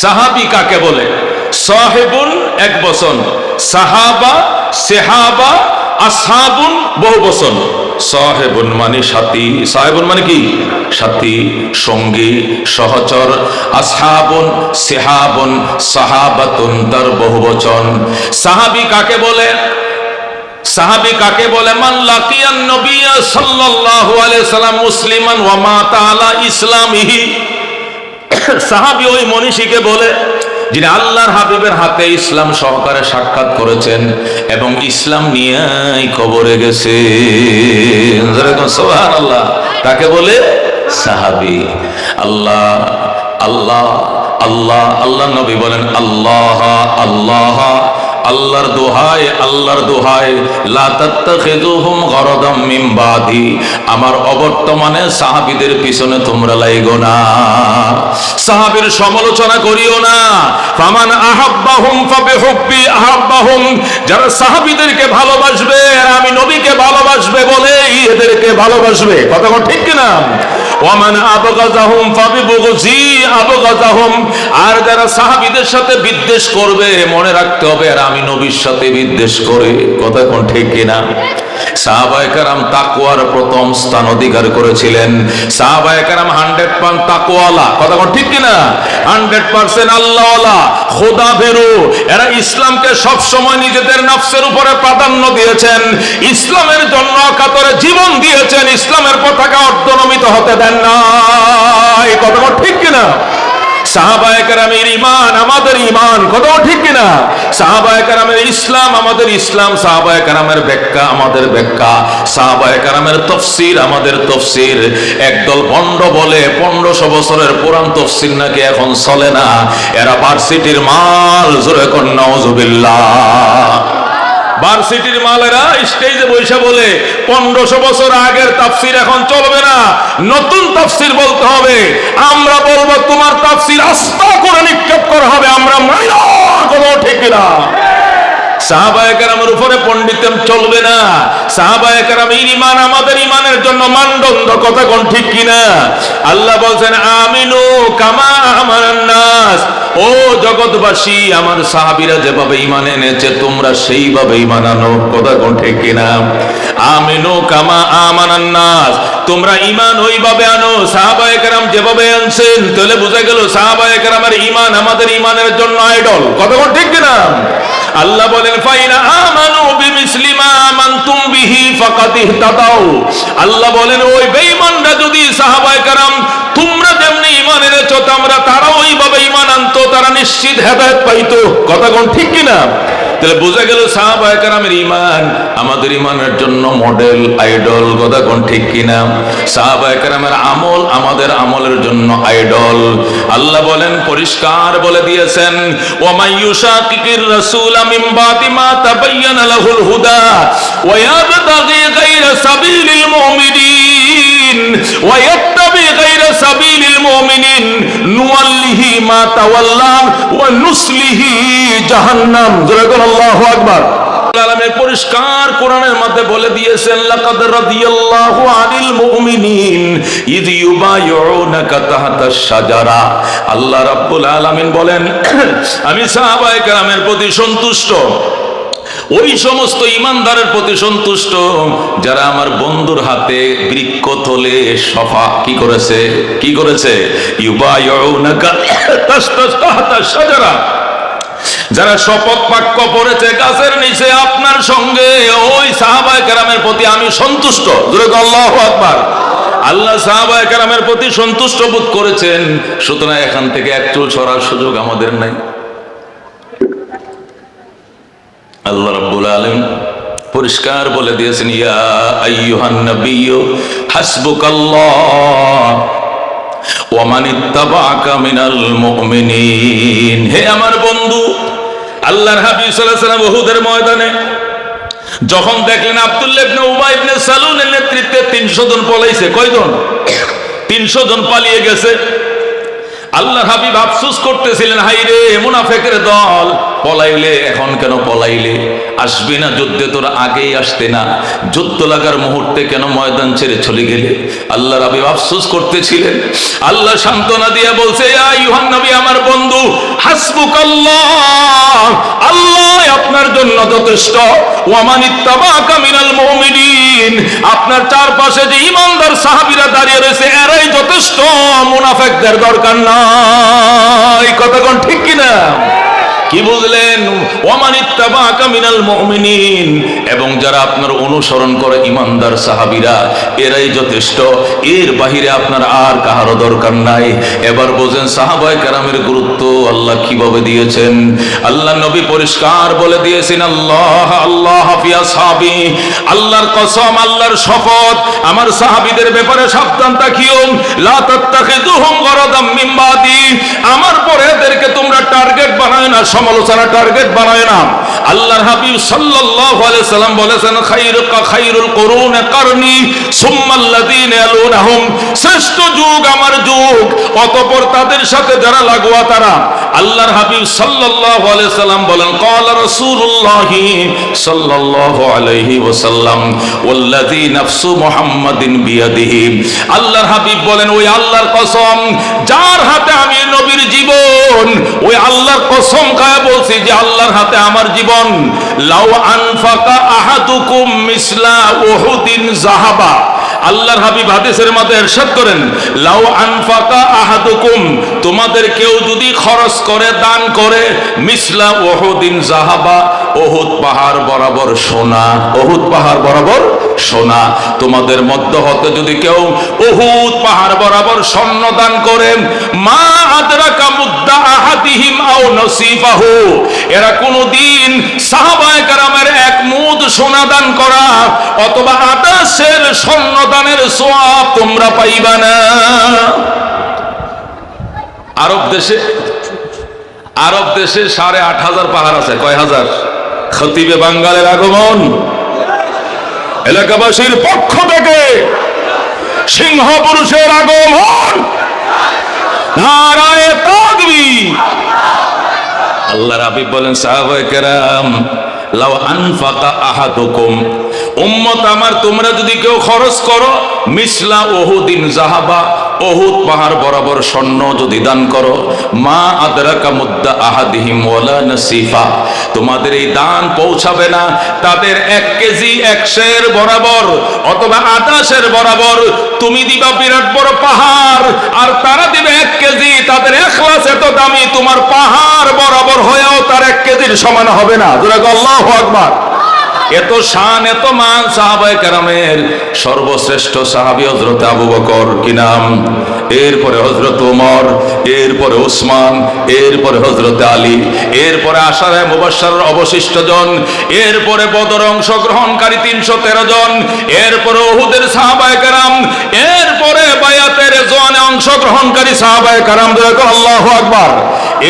সাহাবি কাকে বলে? সাহেবুন এক বচন। সাহাবা, সেহাবা, আসহাবুন বহু বচন। সাহেবুন মানে সাথী। সাহেবুন মানে কি? সাথী, সঙ্গী, সহচর। আসহাবুন, সেহাবুন, সাহাবাতুন তার বহু বচন। সাহাবি কাকে বলে? সাহাবি কাকে বলে? মান লাকিয়ান নবিয়া সাল্লাল্লাহু আলাইহি সাল্লাম মুসলিমান ওয়া মাতা আলা ইসলামিহি। সাহাবি ওই মনীষীকে বলে, যিনি আল্লাহর হাবিবের হাতে ইসলাম সহকারে সাক্ষাৎ করেছেন এবং ইসলাম নিয়েই কবরে গেছে। আল্লাহ তাকে বলে? সাহাবি। আল্লাহ আল্লাহ আল্লাহ আল্লাহ নবী বলেন, আল্লাহ আল্লাহ। আল্লাহর দোহাই আল্লাহর দোহাই লা তাত্তাখিযুহুম গরাদাম মিন বাদি। আমার অবর্তমানে সাহাবীদের পিছনে তোমরা লাইগো না। সাহাবীর সমালোচনা করিও না। ফামান আহাব্বাহুম ফাবিহুব্বি আহাব্বাহুম। যারা সাহাবীদেরকে ভালোবাসবে আর আমি নবীকে ভালোবাসবে বলেই এদেরকে ভালোবাসবে। কথা ঠিক কিনা? ওয়ামান আবগাজাহুম ফাবিবুগজি আবগাজাহুম, আর যারা সাহাবীদের সাথে বিদ্বেষ করবে, মনে রাখতে হবে আর আমি নবীর সাথে বিদ্বেষ করে, কথা কোন ঠিক কিনা? সাহাবায়ে কারাম তাকওয়ার প্রথম স্থান অধিকার করেছিলেন। সাহাবায়ে কারাম 100% তাকওয়ালা। কথা ঠিক কিনা? 100% আল্লাহওয়ালা। খোদা এরা ইসলামকে নিজেদের নফসের উপরে প্রাধান্য দিয়েছেন। ইসলামের জন্য কাতরে জীবন দিয়েছেন। ইসলামের পতাকা অর্ধনমিত হতে দেন না এই ঠিক কিনা? সাহাবায়কেরামের ইমান আমাদের ইমান কত ঠিক কিনা? সাহাবায়কেরামের ইসলাম আমাদের ইসলাম সাহাবায়কেরামের ব্যাখ্যা আমাদের ব্যাখ্যা সাহাবায়কেরামের তফসির আমাদের তফসির। একদল বলে, পনেরোশো বছরের পুরান তফসির নাকি এখন চলে না? এরা মাল, জোরে ভার্সিটির মালেরা স্টেজে বৈশা বলে, পনেরোশো বছর আগের তাফসির এখন চলবে না। নতুন তাফসির বলতে হবে, আমরা বলব তোমার তাফসির আস্থা করে নিক্ষেপ করা হবে, আমরা মাইনা কোনো ঠিক না সাহাবায়কেরামের উপরে পণ্ডিতের চলবে না। সাহাবায়কেরামের ইমান আমাদের ইমানের জন্য মানদণ্ড কথা কোন ঠিক কিনা? আল্লাহ বলছেন, আমিনু কামা আমার নাস। ও জগৎবাসী, আমার সাহাবীরা যেভাবে ইমান এনেছে, তোমরা সেইভাবে ইমান আনো, কথা কোন ঠিক কিনা? আমিনু কামা আমানান নাস। তোমরা ইমান ওইভাবে আনো সাহাবায়ে কেরাম যেভাবে আনছেন, তাহলে বোঝা গেল সাহাবায়ে কেরামের ইমান আমাদের ইমানের জন্য আইডল, কথা কোন ঠিক কিনা? আল্লাহ বলেন, ফাইনা আমানু বিমিসলিমা আমানতুম বিহি ফাকাদ ইহতাদাউ। আল্লাহ বলেন, ওই বেঈমানরা যদি সাহাবায়ে কেরাম তোমরা যেমনি ঈমান এনেছো, তোমরা তারাও ওইভাবে ঈমান আনতো তারা নিশ্চিত হেদায়েত পাইতো। কথা কোন ঠিক কি না তাহলে বোঝা গেল সাহাবায়ে কেরামের ঈমান আমাদের ঈমানের জন্য মডেল, আইডল কথা কোন ঠিক কি না সাহাবায়ে আমল আমাদের আমলের জন্য আইডল। আল্লাহ বলেন, পরিষ্কার বলে দিয়েছেন ওয়া মাইয়ুশাকিকির রাসূল মিন বাদি মা লাহুল হুদা ওয়া ইয়াবতাগি গায়রা সাবিলিল মুমিনিন ওয়া ইয়াত্তাবি গায়রা সাবিলিল মুমিনিন নুওয়াল্লিহি মা পরিষ্কার কোরআনের মধ্যে বলে দিয়েছেন আল্লাহ রাব্বুল আলামিন বলেন আমি সাহাবায়ে কেরামের প্রতি সন্তুষ্ট। ওই সমস্ত ইমানদারের প্রতি সন্তুষ্ট, যারা আমার বন্ধুর হাতে বৃক্ষ তলে সফা কি করেছে? কি করেছে? যারা শপথ বাক্য পড়েছে গাছের নিচে আপনার সঙ্গে, ওই সাহাবায় কেরামের প্রতি আমি সন্তুষ্ট। আল্লাহ আকবার। আল্লাহ সাহাবায় কেরামের প্রতি সন্তুষ্ট বোধ করেছেন। সুতরাং এখান থেকে এক ছড়ার সুযোগ আমাদের নাই। আল্লাহ রাব্বুল আলামিন পরিষ্কার বলে দিয়েছেন, ইয়া আইয়ুহান নাবিয়্যু, হাসবুকাল্লাহ ওয়ামান ইত্তাবাআকা মিনাল মুমিনিন। হে আমার বন্ধু, আল্লাহর হাবিব সাল্লাল্লাহু আলাইহি ওয়াসাল্লাম উহুদের ময়দানে যখন দেখলেন আব্দুল্লাহ ইবনে উবাই ইবনে সালুলের নেতৃত্বে 300 জন পলাইছে, কয়জন? 300 জন পালিয়ে গেছে। আল্লাহ হাবিব আফসোস করতেছিলেন হাই রে দল পলাইলে, এখন কেন পলাইলে? আসবি না যুদ্ধে, তোরা আগেই আসতে না। যুদ্ধ লাগার মুহূর্তে কেন ময়দান ছেড়ে চলে গেলে? আল্লাহ রাবি আফসোস করতেছিলেন। আল্লাহ সান্ত্বনা দিয়ে বলছে নবী, আমার বন্ধু, হাসবুকাল্লাহ, আল্লাহ আপনার জন্য যথেষ্ট। আপনার চারপাশে যে ইমানদার সাহাবিরা দাঁড়িয়ে রয়েছে, এরাই যথেষ্ট। মুনাফিকদের দরকার নাই। কথা কোন ঠিক কিনা? কি বুঝলেন মুমিনিন। এবং যারা আপনার অনুসরণ করে ইমানদার সাহাবীরা, এরাই যথেষ্ট। এর বাহিরে আপনার আর কাহারও দরকার নাই। এবার বোঝেন সাহাবায়ে কেরামের গুরুত্ব আল্লাহ কীভাবে দিয়েছেন? আল্লাহ নবী পরিষ্কার বলে দিয়েছেন, আল্লাহ আল্লাহ সাহাবি আল্লাহর কসম, আল্লাহর শপথ। আমার সাহাবিদের ব্যাপারে সাবধান থাকিও। লা তাত্তাখিযুহুম গরাদাম মিন আমার পরে এদেরকে তোমরা টার্গেট বানায় না সমালোচনা টার্গেট বানায় না। আল্লাহর হাবিব সাল্লাল্লাহু আলাইহি সাল্লাম বলেছেন খায়রুকা খায়রুল কুরুন কারনি, সুম্মাল্লাযীনা ইয়ালুনহুম। শ্রেষ্ঠ যুগ আমার যুগ, অতঃপর তাদের সাথে যারা লাগোয়া তারা। আল্লাহর হাবিব সাল্লাল্লাহু আলাইহি সাল্লাম বলেন, ক্বালা রাসূলুল্লাহ সাল্লাল্লাহু আলাইহি ওয়াসাল্লাম, ওয়াল্লাযী নাফসু মুহাম্মাদিন বিয়াদিহি। আল্লাহর হাবিব বলেন, ওই আল্লাহর কসম, যার হাতে আমি নবীর জীবন, ওই আল্লাহর কসম খায় বলছি যে আল্লাহর হাতে আমার জীবন। লাউ আনফাকা আহাদুকুম মিসলা ওহুদিন জাহাবা আল্লাহর হাবিব হাদিসের মধ্যে এরশাদ করেন, লাউ আনফাকা আহাদুকুম, তোমাদের কেউ যদি খরচ করে, দান করে, মিসলা ওহুদিন জাহাবা ওহুদ পাহাড় বরাবর সোনা, ওহুদ পাহাড় বরাবর সোনা। তোমাদের মধ্য হতে যদি কেউ ওহুদ পাহাড় বরাবর স্বর্ণ দান করে মা আদরাকা মুদ্দা আহাদিহিম আও নসিফাহু। এরা কোনদিন সাহাবায়ে কেরামের এক মুদ সোনা দান করা অথবা আদাসের স্বর্ণ দানের সওয়াব তোমরা পাইবা না। আরব দেশে আরব দেশে সাড়ে আট হাজার পাহাড় আছে, কয় হাজার? খতিবে বাঙ্গালের আগমন। এলাকাবাসীর পক্ষ থেকে সিংহ পুরুষের আগমন আল্লাহ রাবি বলেন সাহাবাহাম লাউ আনফাকা আহাদুকুম। উম্মত আমার, তোমরা যদি কেউ খরচ করো, মিসলা ওহুদিন জাহাবা, ওহুদ পাহাড় বরাবর স্বর্ণ যদি দান করো, মা আদরাকা মুদ্দা আহাদিহিম ওয়ালা নাসিফা, তোমাদের এই দান পৌঁছাবে না। তাদের এক কেজি একশের বরাবর অথবা আদাশের বরাবর তুমি দিবা বিরাট বড় পাহাড়, আর তারা দিবে এক কেজি, তাদের এখলাস এত দামি, তোমার পাহাড় বরাবর হয়েও তার এক কেজির সমান হবে না। দুরাগ আল্লাহ আকবার। এত শান, এত মান সাহাবায়ে কেরামের সর্বশ্রেষ্ঠ সাহাবী হযরত আবু বকর কি নাম? এরপরে হযরত ওমর এরপরে ওসমান এরপরে হযরত আলী, এরপরে আশারায়ে মুবাশশারের অবশিষ্ট জন, এরপরে বদর অংশগ্রহণকারী তিনশো তেরো জন, এরপরে উহুদের সাহাবায়ে কেরাম, এরপরে বায়াতের জোয়ানে অংশগ্রহণকারী সাহাবায়ে কেরাম আল্লাহু আকবার।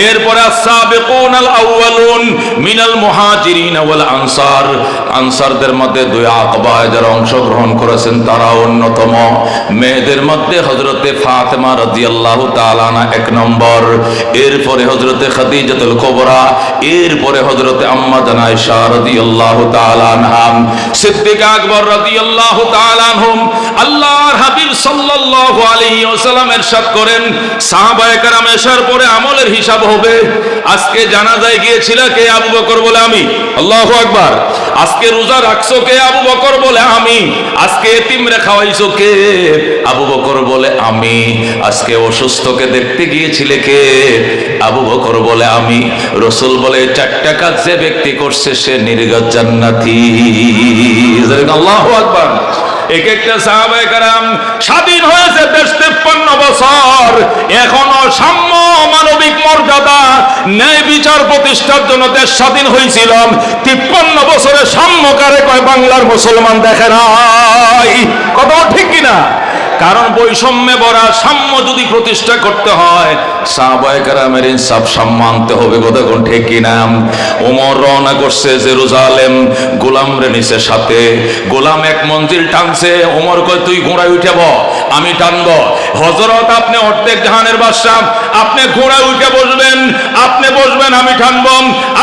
এরপরে সাবিকুন আল আউয়ালুন মিনাল মুহাজিরিন ওয়াল আনসার। আনসারদের মধ্যে দুই আকবায় যারা অংশগ্রহণ করেছেন তারা অন্যতম। মেয়েদের মধ্যে হজরতে ফাতেমা রাদিয়াল্লাহু তাআলা এক নম্বর। এরপরে হজরতে খাদিজাতুল কুবরা। এরপরে হজরতে আম্মা জান আয়েশা রাদিয়াল্লাহু তাআলা আনহা। সিদ্দিক আকবর রাদিয়াল্লাহু তাআলা আনহুম। আল্লাহর হাবিব সাল্লাল্লাহু আলাইহি ওয়াসাল্লাম ইরশাদ করেন, সাহাবায়ে কেরাম এসার পরে আমলের হিসাব হবে। আজকে জানাজায় গিয়েছিল কে আবু বকর বলে আমি? আল্লাহু আকবার। আজকে রোজা রাখছো কে আবু বকর বলে আমি? আজকে এতিমরে খাওয়াইছো কে? আবু বকর বলে আমি। আজকে অসুস্থকে দেখতে গিয়েছিলে কে? আবু বকর বলে আমি। রসুল বলে, চারটা কাজ যে ব্যক্তি করছে সে নির্গত জান্নাতি। আল্লাহু আকবার। এক একটা সাহাবায় কারাম স্বাধীন হয়েছে দেশ তেপ্পান্ন বছর। এখনও সাম্য মানবিক মর্যাদা, ন্যায় বিচার প্রতিষ্ঠার জন্য দেশ স্বাধীন হয়েছিল। তিপ্পান্ন বছরে সাম্য কারে কয় বাংলার মুসলমান দেখে নাই। কথা ঠিক কিনা? কারণ বৈষম্যে ভরা সাম্য যদি প্রতিষ্ঠা করতে হয় সাহাবায়ে কেরামের ইনসাফ সাম্য আনতে হবে কথা কোন ঠিক কিনা ওমর রওনা করছে জেরুজালেম, গোলাম রে নিচে সাথে। গোলাম এক মঞ্জিল টানছে, ওমর কয়, তুই ঘোড়ায় উঠেব আমি টানব। হজরত আপনি অর্ধেক জাহানের বাদশাহ, আপনি ঘোড়ায় উঠে বসবেন, আপনি বসবেন, আমি টানব।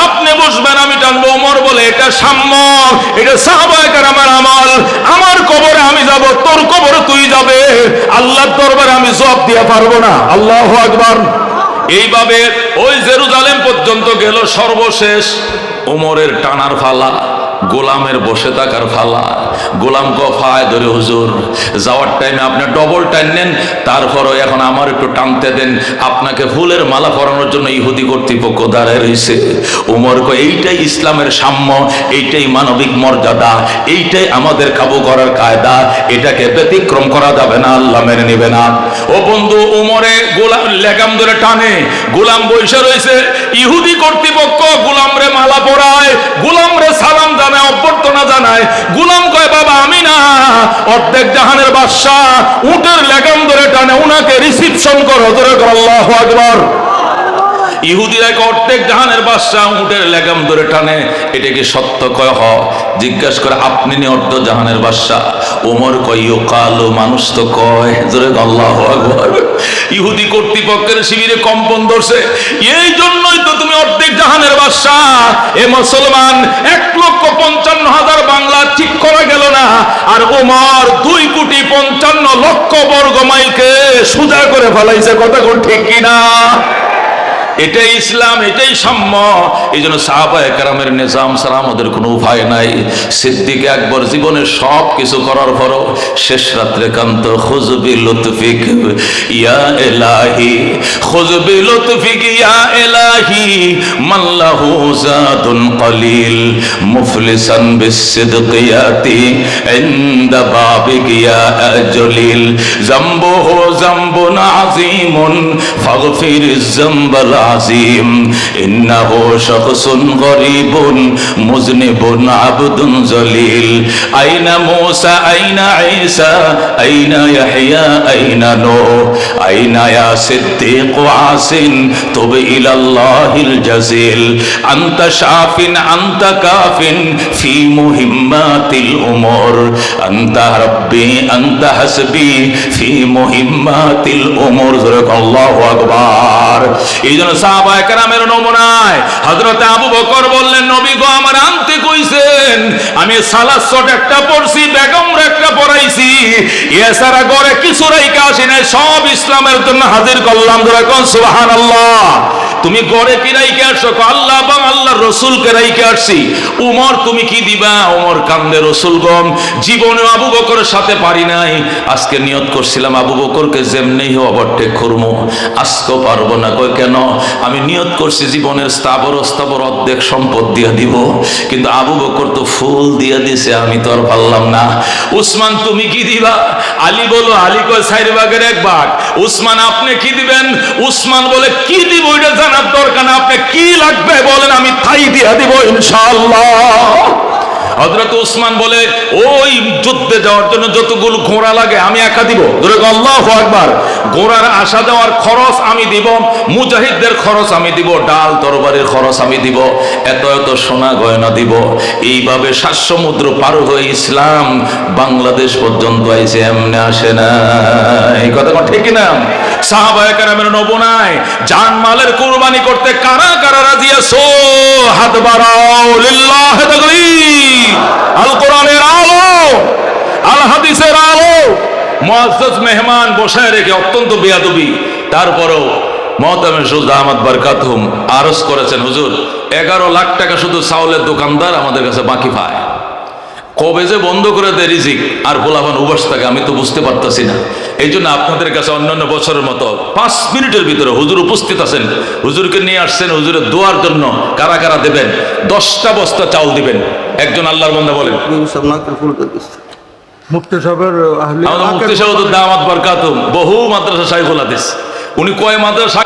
আপনি বসবেন, আমি টানব। ওমর বলে, এটা সাম্য, এটা সাহাবায়ে কেরামের আমল আমার কবরে আমি যাব, তোর কবর তুই যাবে। আল্লাহ দরবারে আমি জব দিয়ে পারব না। আল্লাহ আকবার। এইভাবে ওই জেরুজালেম পর্যন্ত গেল সর্বশেষ ওমরের টানার ফালা। গোলামের বসে থাকার ফালা। গোলাম কফায় ধরে, হুজুর, যাওয়ার টাইমে আপনি ডবল টাইম নেন, তারপরও এখন আমার একটু টানতে দেন। আপনাকে ফুলের মালা পরানোর জন্য ইহুদি কর্তৃপক্ষ দাঁড়ায় রয়েছে। উমর কয় এইটাই ইসলামের সাম্য, এইটাই মানবিক মর্যাদা, এইটাই আমাদের কাবু করার কায়দা, এটাকে ব্যতিক্রম করা যাবে না, আল্লাহ মেনে নেবে না। ও বন্ধু, উমরে গোলাম, লেগাম ধরে টানে। গোলাম বৈশা রয়েছে, ইহুদি কর্তৃপক্ষ গোলামরে মালা পরায় গোলামরে সালাম জানায় অভ্যর্থনা জানায় গোলাম কয়, বাবা, আমি না। অর্ধেক জাহানের বাদশাহ উটের লেগাম ধরে টানে, উনাকে রিসিপশন করো। ধরে আল্লাহু আকবার। ইহুদিরা অর্ধেক জাহানের বাদশাহ উটের লেগাম ধরে টানে। এটা কি সত্য? কয়, হ। জিজ্ঞাসা করে, আপনি নি অর্ধ জাহানের বাদশাহ? ওমর কয় কালো মানুষ তো কয়। জোরে আল্লাহ আকবার। ইহুদি কর্তৃপক্ষের শিবিরে কম্পন ধরছে। এই জন্যই তো তুমি অর্ধেক জাহানের বাদশাহ এ মুসলমান এক লক্ষ পঞ্চান্ন হাজার বাংলা ঠিক করা গেল না। আর ওমর দুই কোটি পঞ্চান্ন লক্ষ বর্গ মাইলকে সোজা করে ফেলাইছে। কথা ঠিক কিনা? এটাই ইসলাম, এটাই সাম্য। এই জন্য সাহাবা একরামের নিজাম ছাড়া আমাদের কোনো উপায় নাই। সিদ্দিক একবার জীবনে সব কিছু করার পরও শেষ রাত্রে কান্ত খুজবি লুৎফিক, ইয়া এলাহি। খুজবি লুৎফিক, ইয়া এলাহি মাল্লাহু জাদুন কলিল। মুফলিসান বিসিদকিয়াতি ইনদা বাবিক ইয়া আজলিল। জামবুহু জামবুন আজিমুন, ফাগফির জামবালা আজিম ইন্নাহু শাখসুন গরিবুন, মুজনিবুন আবদুন জলিল। আইনা মুসা, আইনা ঈসা, আইনা ইয়াহইয়া, আইনা নূহ। আইনা ইয়া সিদ্দীক আসিন, তুব ইলাল্লাহিল জাজিল। আনতা শাফিন, আনতা কাফিন, ফি মুহিম্মাতিল উমর। আনতা রব্বি, আনতা হাসবি, ফি মুহিম্মাতিল উমর। জোরে আল্লাহু আকবার। এই জন্য সাহাবা একরামের নমুনায় হযরত আবু বকর বললেন, নবী গো, আমার আনতে কইছেন, আমি সালাদ শট একটা পড়ছি, বেগম একটা পড়াইছি। এছাড়া ঘরে কিছু রাইকা আসি সব ইসলামের জন্য হাজির করলাম। সুবহানাল্লাহ। তুমি গড়ে কি রাইকে আসছো? আল্লাহ এবং আল্লাহ রসুলকে রাইকে আসছি। উমর, তুমি কি দিবা? উমর কান্দে রসুল গম জীবনে আবু বকরের সাথে পারি নাই। আজকে নিয়ত করছিলাম আবু বকরকে যেমনি অবটেক করব আজকেও পারব না। কই কেন? আমি নিয়ত করছি জীবনের স্থাবর স্থাবর অর্ধেক সম্পদ দিয়ে দিব। কিন্তু আবু বকর তো ফুল দিয়ে দিছে, আমি তো আর পারলাম না। উসমান, তুমি কি দিবা? আলী বলো, আলী কয় সাইর বাগের এক বাঘ। উসমান, আপনি কি দিবেন? উসমান বলে, কি দিব? এটা জানার দরকার না আপনি কি লাগবে বলেন আমি তাই দিয়ে দিব ইনশাআল্লাহ। হযরত উসমান বলে, ওই যুদ্ধে যাওয়ার জন্য যতগুলো ঘোড়া লাগে, আমি একা দিব। ধরে আল্লাহু আকবার, ঘোড়ার আসা যাওয়ার খরচ আমি দিব, মুজাহিদদের খরচ আমি দিব, ডাল তরবারির খরচ আমি দিব, এত এত সোনা গয়না দিব। এইভাবে সাত সমুদ্র পার হয়ে ইসলাম বাংলাদেশ পর্যন্ত আইছে, এমনি আসে না। এই কথা ঠিক না সাহাবায়ে নবনায় কুরবানি করতে কারা কারা রাজি হাত বাড়াও, লিল্লাহ আল কোরআনের আলো আল হাদিসের আলো। মুআজ্জাজ মেহমান বসায় রেখে অত্যন্ত বেয়াদবি। কবে যে বন্ধ করে দেয় রিজিক, আর আমি তো বুঝতে পারতাছি না। এই জন্য আপনাদের কাছে অন্যান্য বছরের মতো পাঁচ মিনিটের ভিতরে হুজুর উপস্থিত আছেন, হুজুরকে নিয়ে আসছেন, হুজুরের দোয়ার জন্য কারা কারা দেবেন, দশটা বস্তা চাউল দিবেন। একজন আল্লাহর বন্ধা বলেন। মুফতি সাহেবের আমাদের মুক্তি সাহেব দামাত বরকাতুম। বহু মাদ্রাসা শাইখুল হাদিস। উনি কয় মাদ্রাসা